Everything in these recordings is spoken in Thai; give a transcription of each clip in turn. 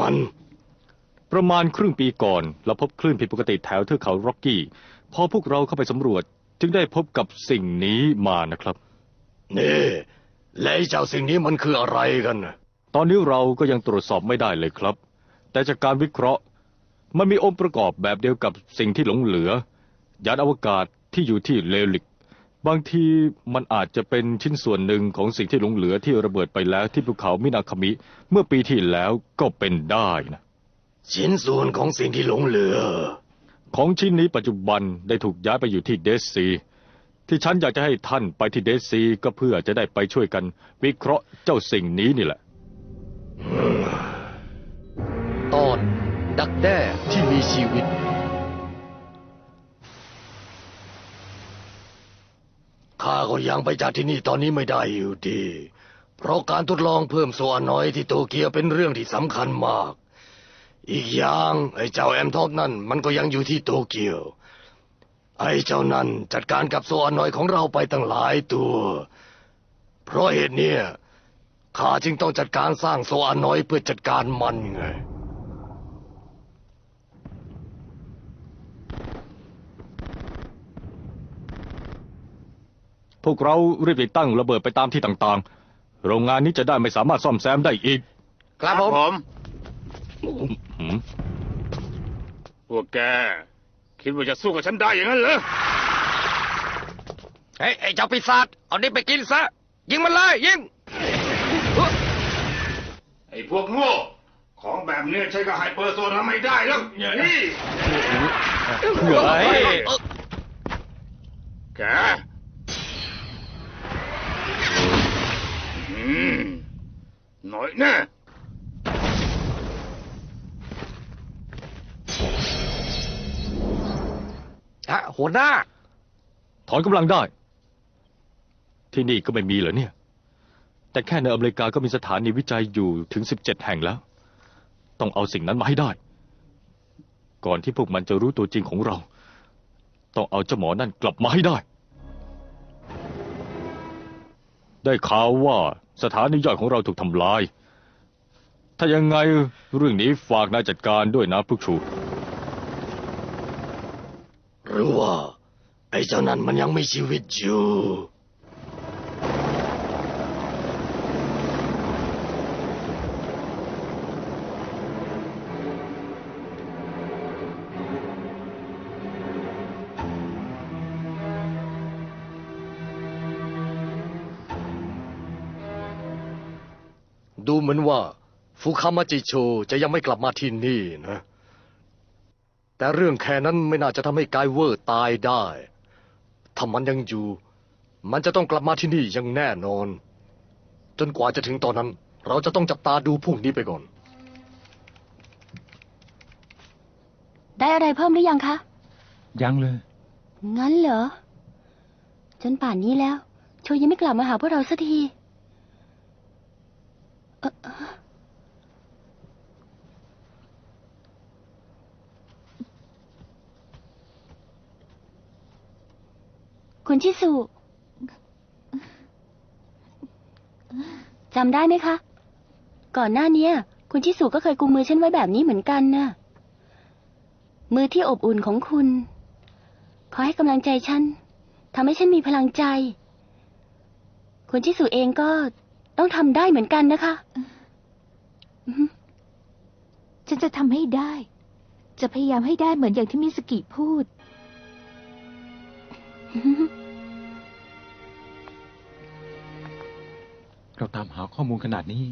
มัน ประมาณครึ่งปีก่อน เราพบคลื่นผิดปกติแถวเทือกเขาร็อกกี้ พอพวกเราเข้าไปสำรวจ จึงได้พบกับสิ่งนี้มานะครับ นี่และไอ้เจ้าสิ่งนี้มันคืออะไรกันน่ะตอนนี้เราก็ยังตรวจสอบไม่ได้เลยครับ แต่จากการวิเคราะห์ มันมีองค์ประกอบแบบเดียวกับสิ่งที่หลงเหลือ ยานอวกาศที่อยู่ที่เลลิก บางทีมันอาจจะเป็นชิ้นส่วนหนึ่งของสิ่งที่หลงเหลือที่ระเบิดไปแล้วที่ภูเขามินาคามิ เมื่อปีที่แล้วก็เป็นได้นะชิ้นส่วนของสิ่งที่หลงเหลือ ของชิ้นนี้ปัจจุบันได้ถูกย้ายไปอยู่ที่เดซซีที่ฉันอยากจะให้ท่านไปที่เดซซีก็เพื่อจะได้ไปช่วยกัน วิเคราะห์เจ้าสิ่งนี้นี่แหละ ตอนดักแด้ที่มีชีวิต ข้าก็ยังไปจากที่นี่ตอนนี้ไม่ได้อยู่ดี เพราะการทดลองเพิ่มโซอานอยที่โตเกียวเป็นเรื่องที่สำคัญมาก อีกอย่างไอ้เจ้าแอมท็อปนั่นมันก็ยังอยู่ที่โตเกียว ไอ้เจ้านั่นจัดการกับโซอานอยของเราไปตั้งหลายตัว เพราะเหตุเนี้ยข้าจึงต้องจัดการสร้างโซอานอยเพื่อจัดการมันไง วกเรารีบติดตั้งระเบิดไปตามที่ต่างๆ โรงงานนี้จะได้ไม่สามารถซ่อมแซมได้อีก ครับผม หืมพวกแก คิดว่าจะสู้กับฉันได้อย่างนั้นเหรอ เฮ้ยไอ้เจ้าปีศาจเอานี่ไปกินซะ ยิงมันเลยยิง ไอ้พวกโง่ของแบบนี้ใช้กับไฮเปอร์โซนทำไม่ได้แล้วนี่เฮ้ยแก หน่อยแน่ฮะหัวหน้า ถอนกำลังได้ ที่นี่ก็ไม่มีเหรอเนี่ย แต่แค่ในอเมริกาก็มีสถานีวิจัยอยู่ถึง 17 แห่งแล้ว ต้องเอาสิ่งนั้นมาให้ได้ ก่อนที่พวกมันจะรู้ตัวจริงของเรา ต้องเอาเจ้าหมอนั่นกลับมาให้ได้ ได้ข่าวว่าสถานีย่อยของเราถูกทำลาย ถ้ายังไงเรื่องนี้ฝากนายจัดการด้วยนะพุกชูหรือว่าไอ้เจ้านั้นมันยังมีชีวิตอยู่ ดูเหมือนว่าฟุคามาจิโชจะยังไม่กลับมาที่นี่นะ แต่เรื่องแค่นั้นไม่น่าจะทำให้กายเวอร์ตายได้ ถ้ามันยังอยู่ มันจะต้องกลับมาที่นี่อย่างแน่นอน จนกว่าจะถึงตอนนั้น เราจะต้องจับตาดูพวกนี้ไปก่อน ได้อะไรเพิ่มหรือยังคะ ยังเลย งั้นเหรอ จนป่านนี้แล้วโชยังไม่กลับมาหาพวกเราสักทีเอ่อเอ่อ คุณชิสุจำได้ไหมคะ ก่อนหน้าเนี้ย คุณชิสุก็เคยกุมมือฉันไว้แบบนี้เหมือนกันน่ะ มือที่อบอุ่นของคุณ ขอให้กำลังใจฉันทำให้ฉันมีพลังใจ คุณชิสุเองก็ต้องทำได้เหมือนกันนะคะ ฉันจะทำให้ได้ จะพยายามให้ได้เหมือนอย่างที่มิสกิพูด เราตามหาข้อมูลขนาดนี้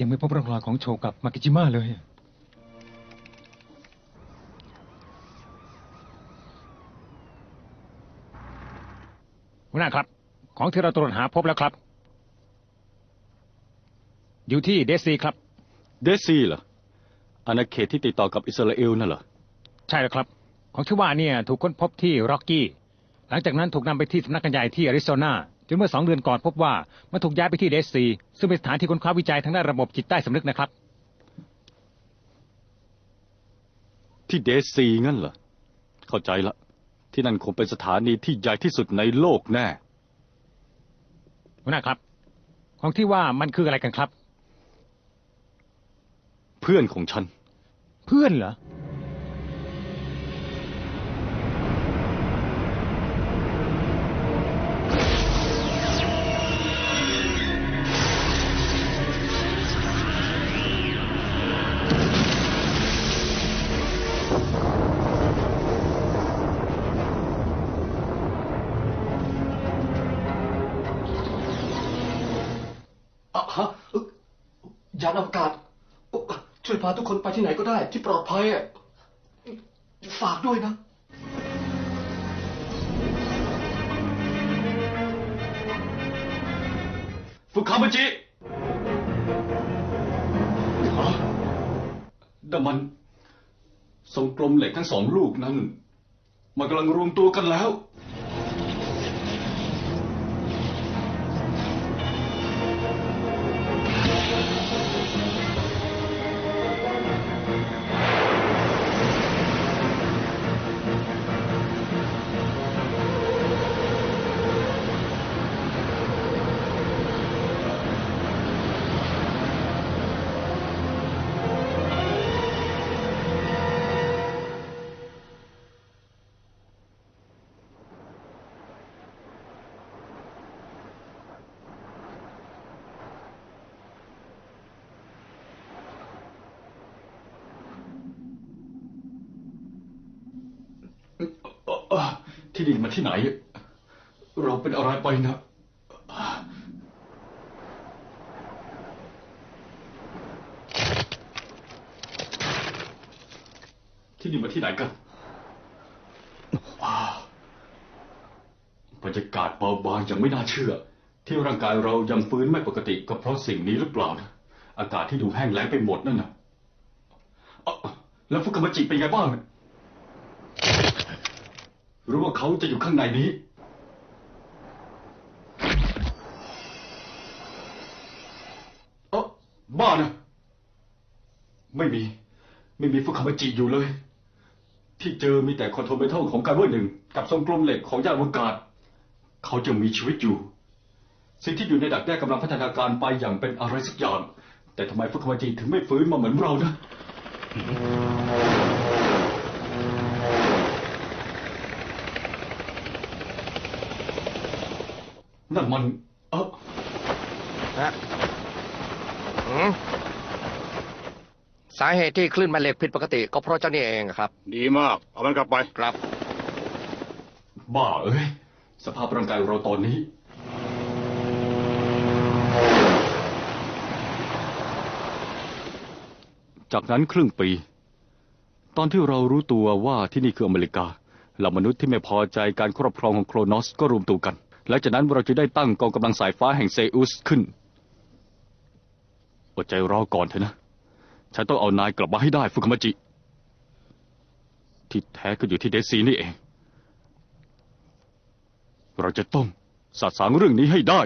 ยังไม่พบร่องรอยของโชกับมากิจิมะเลย หัวหน้าครับ ของที่เราตรวจหาพบแล้วครับ อยู่ที่เดซีครับ เดซีเหรออาณาเขตที่ติดต่อกับอิสราเอลนั่นเหรอ ใช่แล้วครับ ของที่ว่าเนี่ยถูกค้นพบที่ร็อกกี้ หลังจากนั้นถูกนำไปที่สำนักงานใหญ่ที่อาริโซนา จนเมื่อสองเดือนก่อนพบว่ามันถูกย้ายไปที่เดซีซึ่งเป็นสถานที่ค้นคว้าวิจัยทางด้านระบบจิตใต้สำนึกนะครับ ที่เดซีงั้นเหรอ เข้าใจละ ที่นั่นคงเป็นสถานีที่ใหญ่ที่สุดในโลกแน่หัวหน้าครับ ของที่ว่ามันคืออะไรกันครับพพื่อนของฉัน เพื่อนเหรอาทุกคนไปที่ไหนก็ได้ ที่ปลอดภัยอะฝากด้วยนะ ฟุคามาจิฮะแต่มันทรงกลมเหล็กทั้งสองลูกนั้น มันกำลังรวมตัวกันแล้ว ที่นี่มันที่ไหน เราเป็นอะไรไปนะที่นี่มาที่ไหนกันว้าบรรยากาศเบาบางย่างไม่น่าเชื่อ ที่ร่างกายเรายังฟื้นไม่ปกติก็เพราะสิ่งนี้หรือเปล่านะอากาศที่ดูแห้งแล้งไปหมดนั่นนะแล้วฟุกามาจิเป็นไงบ้างนะห รือว่าเขาจะอยู่ข้างในนี้ เออบ้านะไม่มี ไม่มีฟุคามาจิอยู่เลย ที่เจอมีแต่คอนโทรเมทัลของการเวอร์หนึ่งกับทรงกลมเหล็กของยานอวกาศ เขาจะมีชีวิตอยู่ สิ่งที่อยู่ในดักแด้กำลังพัฒนาการไปอย่างเป็นอะไรสักอย่าง แต่ทำไมฟุคามาจิถึงไม่ฟื้นมาเหมือนเรานะ นั่นมัน เออฮะหืมสาเหตุที่คลื่นแม่เหล็กผิดปกติ ก็เพราะเจ้านี่เองครับ ดีมาก เอามันกลับไป ครับ บ้าเอ้ย สภาพร่างกายเราตอนนี้ จากนั้นครึ่งปี ตอนที่เรารู้ตัวว่าที่นี่คืออเมริกาเหล่ามนุษย์ที่ไม่พอใจการครอบครองของโครนอสก็รวมตัวกัน และจากนั้นเราจะได้ตั้งกองกำลังสายฟ้าแห่งเซอุสขึ้น อดใจรอก่อนเถอะนะ ฉันต้องเอานายกลับมาให้ได้ฟุคามาจิ ที่แท้ก็อยู่ที่เดซีนี่เอง เราจะต้องสาสางเรื่องนี้ให้ได้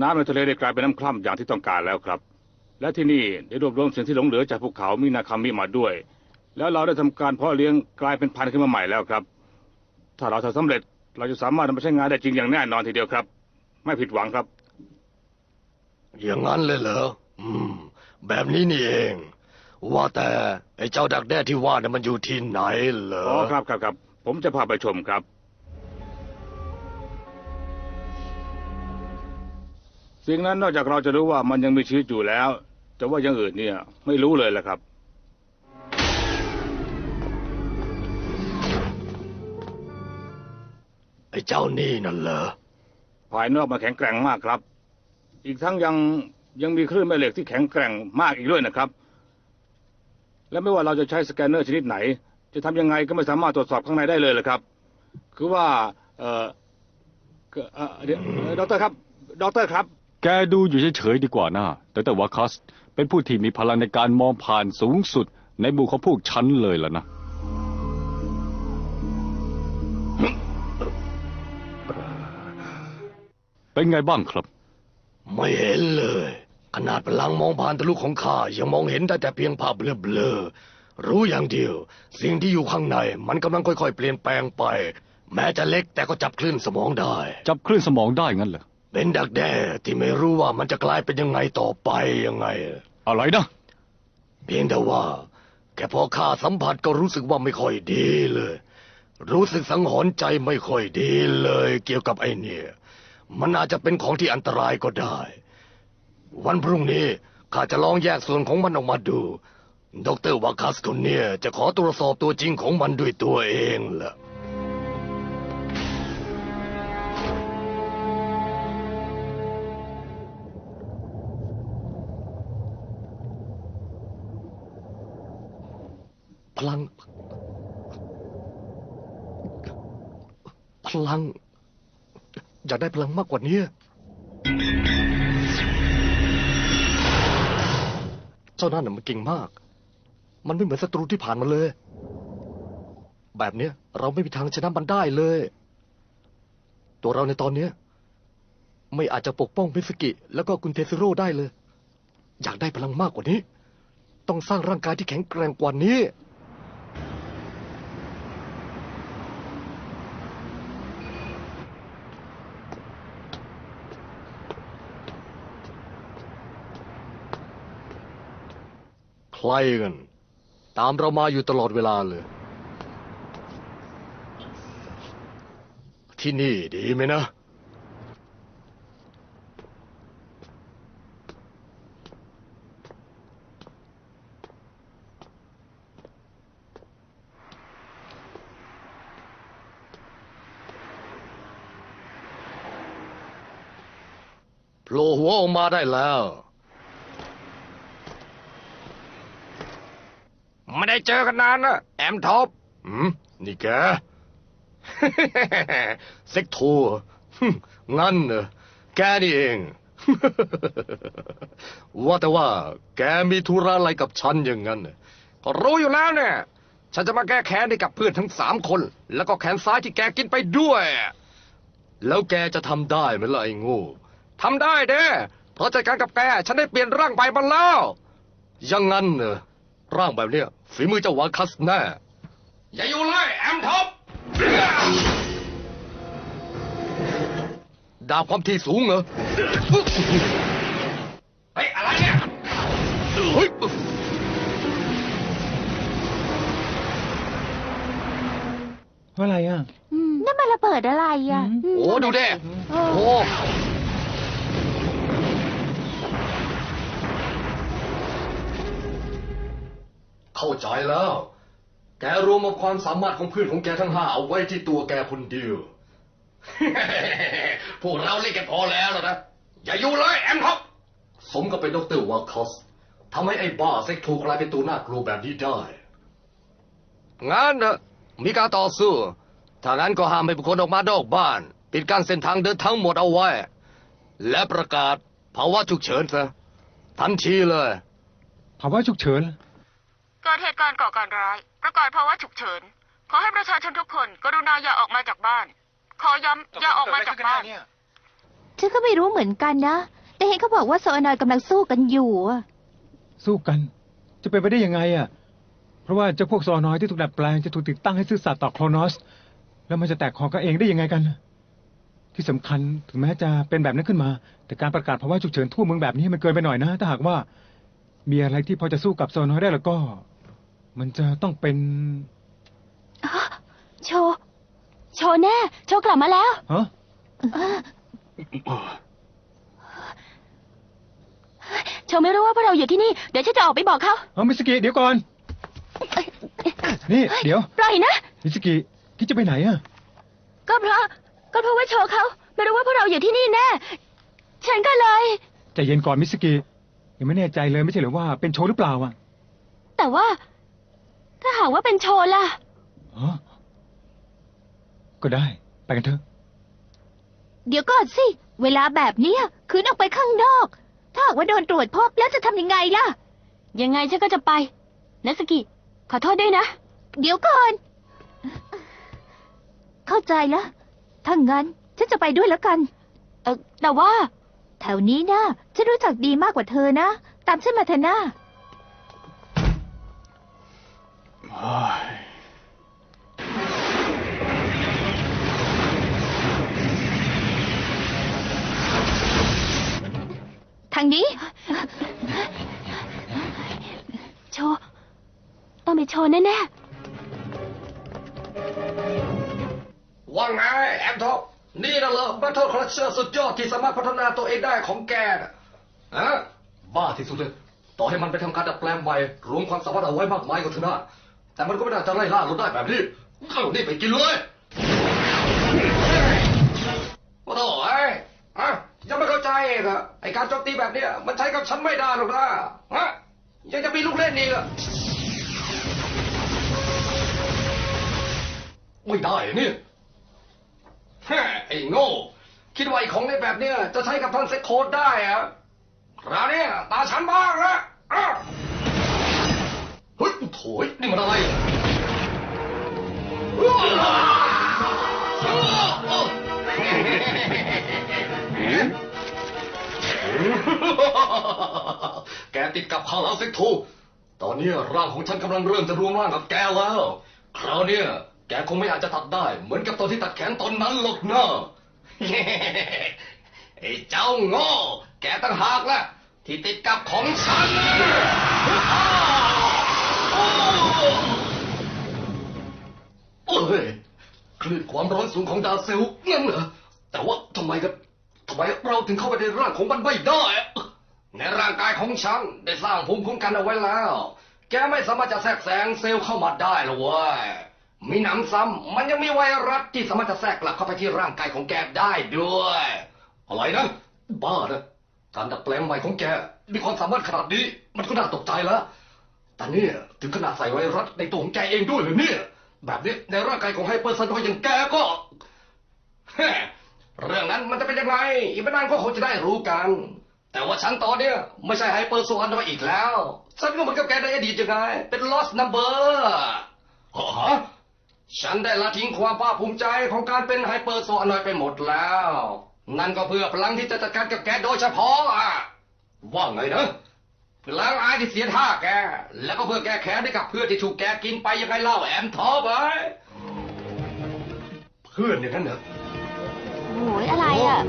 น้ำในทะเลได้กลายเป็นน้ำคร่ำอย่างที่ต้องการแล้วครับ และที่นี่ได้รวบรวมสิ่งที่หลงเหลือจากภูเขามินาคามิมาด้วย แล้วเราได้ทำการเพาะเลี้ยงกลายเป็นพันธุ์ขึ้นมาใหม่แล้วครับ ถ้าเราทำสำเร็จเราจะสามารถนำมาใช้งานได้จริงอย่างแน่นอนทีเดียวครับ ไม่ผิดหวังครับ อย่างนั้นเลยเหรออืม แบบนี้นี่เอง ว่าแต่ไอ้เจ้าดักแด้ที่ว่าน่ะมันอยู่ที่ไหนเหรออ๋อครับครับครับผมจะพาไปชมครับ สิ่งนั้นนอกจากเราจะรู้ว่ามันยังมีชีวิตอยู่แล้ว แต่ว่าอย่างอื่นเนี่ยไม่รู้เลยแหละครับ ไอ้เจ้านี่นั่นเหรอภายนอกมันแข็งแกร่งมากครับ อีกทั้งยังยังมีคลื่นแม่เหล็กที่แข็งแกร่งมากอีกด้วยนะครับ และไม่ว่าเราจะใช้สแกนเนอร์ชนิดไหน จะทำยังไงก็ไม่สามารถตรวจสอบข้างในได้เลยละครับ คือว่า เออก็เอ่อเดี๋ยวเอ่อด็อกเตอร์ครับด็อกเตอร์ครับ แกดูอยู่เฉยๆดีกว่านะ แต่แต่วาคัส เป็นผู้ที่มีพลังในการมองผ่านสูงสุด ในหมู่ของพวกฉันเลยล่ะนะ เป็นไงบ้างครับ ไม่เห็นเลย ขนาดพลังมองผ่านทะลุของข้ายังมองเห็นได้แต่เพียงภาพเบลอๆรู้อย่างเดียว สิ่งที่อยู่ข้างในมันกำลังค่อยๆ เปลี่ยนแปลงไป แม้จะเล็กแต่ก็จับคลื่นสมองได้ จับคลื่นสมองได้งั้นเหรอ เป็นดักแด้ที่ไม่รู้ว่ามันจะกลายเป็นยังไงต่อไปยังไง อะไรนะ เพียงแต่ว่า แค่พอข้าสัมผัสก็รู้สึกว่าไม่ค่อยดีเลย รู้สึกสังหรณ์ใจไม่ค่อยดีเลย เกี่ยวกับไอ้เนี่ย มันอาจจะเป็นของที่อันตรายก็ได้ วันพรุ่งนี้ข้าจะลองแยกส่วนของมันออกมาดู ดรวาคัสคนเนี่ยจะขอตรวจสอบตัวจริงของมันด้วยตัวเองล่ะ พลัง พลัง อยากได้พลังมากกว่านี้เจ้านั่นน่ะมันเก่งมาก มันไม่เหมือนศัตรูที่ผ่านมาเลย แบบเนี้ย เราไม่มีทางชนะมันได้เลย ตัวเราในตอนเนี้ย ไม่อาจจะปกป้องมิสกิ แล้วก็คุณเทสโร่ได้เลย อยากได้พลังมากกว่านี้ ต้องสร้างร่างกายที่แข็งแกร่งกว่านี้ กัน ตามเรามาอยู่ตลอดเวลาเลย ที่นี่ดีไหมนะ โผล่หัวออกมาได้แล้ว ไม่ได้เจอกันนานนะแอมท็อปอืมนี่แก เซ็กโทรฮึ่มงั้นเหรอแกนี่เอง ว่าแต่ว่า แกมีธุระอะไรกับฉันอย่างนั้นน่ะก็รู้อยู่แล้วเนี่ย ฉันจะมาแก้แค้นให้กับเพื่อนทั้งสามคน แล้วก็แขนซ้ายที่แกกินไปด้วย แล้วแกจะทำได้ไหมล่ะไอ้โงูทำได้เด้เพราะจัดการกับแก ฉันได้เปลี่ยนร่างไปมาแล้วอยังงั้นเหรอ ร่างแบบเนี้ยฝีมือเจ้าวาคัสแน่ อย่าอยู่เลยแอมท็อปดาบความที่สูงเหรอ เฮ้ย อะไรเนี่ย เฮ้ย อะไรอะนั่นมันระเบิดอะไรอะโอ้ ดูเด้เออโอ้ เข้าใจแล้ว แกรวมเอาความสามารถของเพื่อนของแกทั้งห้าเอาไว้ที่ตัวแกคนเดียว พวกเราเล่นกันพอแล้วแล้วนะ อย่าอยู่เลยแอมท็อปสมกับเป็นดรวาคอสทำให้ไอ้บ้าเซ็กถูกกลายเป็นตัวน่ากลัวแบบนี้ได้ งั้นเถอะมีการต่อสู้ ถ้างั้นก็ห้ามให้บุคคลออกมานอกบ้าน ปิดกั้นเส้นทางเดินทั้งหมดเอาไว้ และประกาศภาวะฉุกเฉินซะทันทีเลย ภาวะฉุกเฉิน เกิดเหตุการณ์ก่อการร้าย ประกาศภาวะฉุกเฉิน ขอให้ประชาชนทุกคน กรุณาอย่าออกมาจากบ้าน ขอย้ำอย่าออกมาจากบ้านฉันก็ไม่รู้เหมือนกันนะ แต่เห็นเขาบอกว่าโซอนอยกำลังสู้กันอยู่อะสู้กัน จะเป็นไปได้ยังไงอะ เพราะว่าเจ้าพวกซอนอยที่ถูกดัดแปลงจะถูกติดตั้งให้ซื่อสัตย์ต่อโครนอส แล้วมันจะแตกคอกันเองได้ยังไงกัน ที่สำคัญถึงแม้จะเป็นแบบนั้นขึ้นมา แต่การประกาศภาวะฉุกเฉินทั่วเมืองแบบนี้มันเกินไปหน่อยนะ ถ้าหากว่า มีอะไรที่พอจะสู้กับโซนอยได้แล้วก็ มันจะต้องเป็นโชว์ โชว์แน่ โชว์กลับมาแล้ว ฮะโชว์ไม่รู้ว่าพวกเราอยู่ที่นี่ เดี๋ยวฉันจะออกไปบอกเขาเอามิสกิเดี๋ยวก่อน นี่ เดี๋ยว ปล่อยนะ มิสกิคิดจะไปไหนอะ ก็เพราะ ก็เพราะว่าโชว์เขาไม่รู้ว่าพวกเราอยู่ที่นี่แน่ ฉันก็เลย ใจเย็นก่อนมิสกิยังไม่แน่ใจเลยไม่ใช่หรือว่าเป็นโชว์หรือเปล่าอะ แต่ว่า ถ้าหากว่าเป็นโชว์ล่ะ ฮะก็ได้ ไปกันเถอะ เดี๋ยวก่อนสิ เวลาแบบเนี้ยคืนออกไปข้างนอก ถ้าหากว่าโดนตรวจพบแล้วจะทำยังไงล่ะ ยังไงฉันก็จะไปนัสกิ ขอโทษด้วยนะ เดี๋ยวก่อน เข้าใจแล้วถ้างั้นฉันจะไปด้วยแล้วกัน เออแต่ว่า แถวนี้นะฉันรู้จักดีมากกว่าเธอนะ ตามฉันมาเถอะนะ ทางนี้ โชต้องไปโชว์แน่ว่างไงแอมท็อปนี่นะเหรอวัตเทิลคลัชเชอร์สุดยอดที่สามารถพัฒนาตัวเองได้ของแกนะะบ้าที่สุดเลย ต่อให้มันไปทำการดัดแปลงใหม่รวมความสามารถเอาไว้มากมายก็เถอะนะ แต่มันก็ไม่น่าจะไล่ล่าเราได้แบบนี้เอานี่ไปกินเลยว่าต่อไอ้อะยังไม่เข้าใจเหรอไอการโจมตีแบบเนี้ยมันใช้กับฉันไม่ได้หรอกนะฮะยังจะมีลูกเล่นอีกเหรอไม่ได้เนี่ยแฮ่ไอ้โง่ คิดว่าไอ้ของในแบบเนี้ยจะใช้กับท่านเซ็กโคดได้อะคราวนี้ตาฉันบ้างละอะ เฮ้ยโถยนี่มันอะไรแกติดกับข้าแล้วเซ็กตอนนี้ร่างของฉันกำลังเริ่มจะรวมร่างกับแกแล้ว คราวนี้แกคงไม่อาจจะตัดได้ เหมือนกับตอนที่ตัดแขนตอนนั้นหรอกนะไอ้เจ้าโง่ แกตั้งหากละที่ติดกับของฉัน โอ้ยคลื่นความร้อนสูงของดาวเซลล์นั่นเหรอ แต่ว่าทำไมกันทำไมเราถึงเข้าไปในร่างของมันไม่ได้ ในร่างกายของฉันได้สร้างภูมิคุ้มกันเอาไว้แล้ว แกไม่สามารถจะแทรกแซงเซลล์เข้ามาได้หรอกเว้ยมีหนำซ้ำมันยังมีไวรัสที่สามารถจะแทรกกลับเข้าไปที่ร่างกายของแกได้ด้วย อะไรนะ บ้านะการดัดแปลงใหม่ของแก มีความสามารถขนาดนี้ มันก็น่าตกใจแล้ว แต่เนี่ยถึงขนาดใส่ไวรัสในตัวของแกเองด้วยเหรอเนี่ย แบบนี้ในร่างกายของไฮเปอร์ซันอยอย่างแกก็แฮ่เรื่องนั้นมันจะเป็นยังไง อีกไม่นานก็คงจะได้รู้กัน แต่ว่าฉันตอนเนี้ยไม่ใช่ไฮเปอร์โซอันอยอีกแล้ว ฉันก็เหมือนกับแกในอดีตยังไง เป็น lost number อ๋อฮะฉันได้ละทิ้งความภาคภูมิใจของการเป็นไฮเปอร์โซอันอยไปหมดแล้ว นั่นก็เพื่อพลังที่จะจัดการกับแกโดยเฉพาะอะว่าไงนะ พลังอายที่เสียท่าแก แล้วก็เพื่อแก้แค้นให้กับเพื่อนที่ถูกแกกินไปยังไงเล่าแอมทอปไปเพื่อนอย่างนั้นเหรอๆโอ้ยอะไรอะ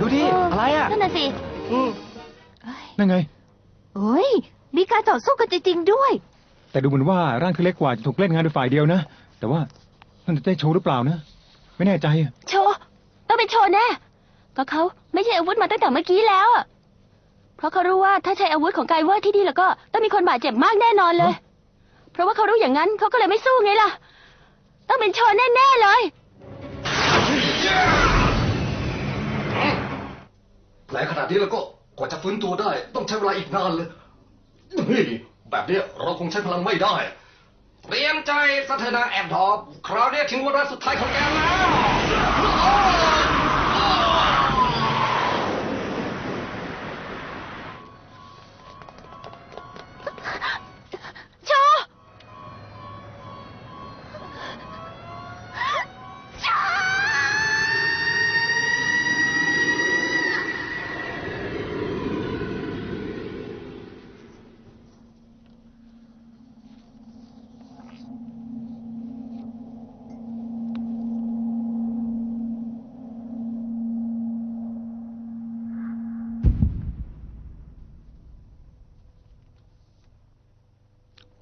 ดูดิเอะไรอะนั่นน่ะสิอืมเอ้ยนั่นไงโอ้ยมีการต่อสู้กันจริงๆด้วย แต่ดูเหมือนว่าร่างที่เล็กกว่าจะถูกเล่นงานโดยฝ่ายเดียวนะ แต่ว่านั่นจะได้โชว์หรือเปล่านะ ไม่แน่ใจอะๆโชว์ต้องเป็นโชว์แน่ก็เขาไม่ใช่อาวุธมาตั้งแต่เมื่อกี้แล้วอะ เพราะเขารู้ว่าถ้าใช้อาวุธของไกเวอร์ที่นี่แล้วก็ต้องมีคนบาดเจ็บมากแน่นอนเลย เพราะว่าเขารู้อย่างนั้นเขาก็เลยไม่สู้ไงล่ะ ต้องเป็นโชว์แน่ๆเลย แผลขนาดนี้แล้วก็กว่าจะฟื้นตัวได้ ต้องใช้เวลาอีกนานเลยเฮ้ยแบบเนี้ยเราคงใช้พลังไม่ได้ เตรียมใจสถานะแอมทอปคราวนี้ถึงวาระสุดท้ายของแกแล้ว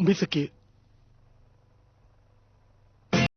มิสกิ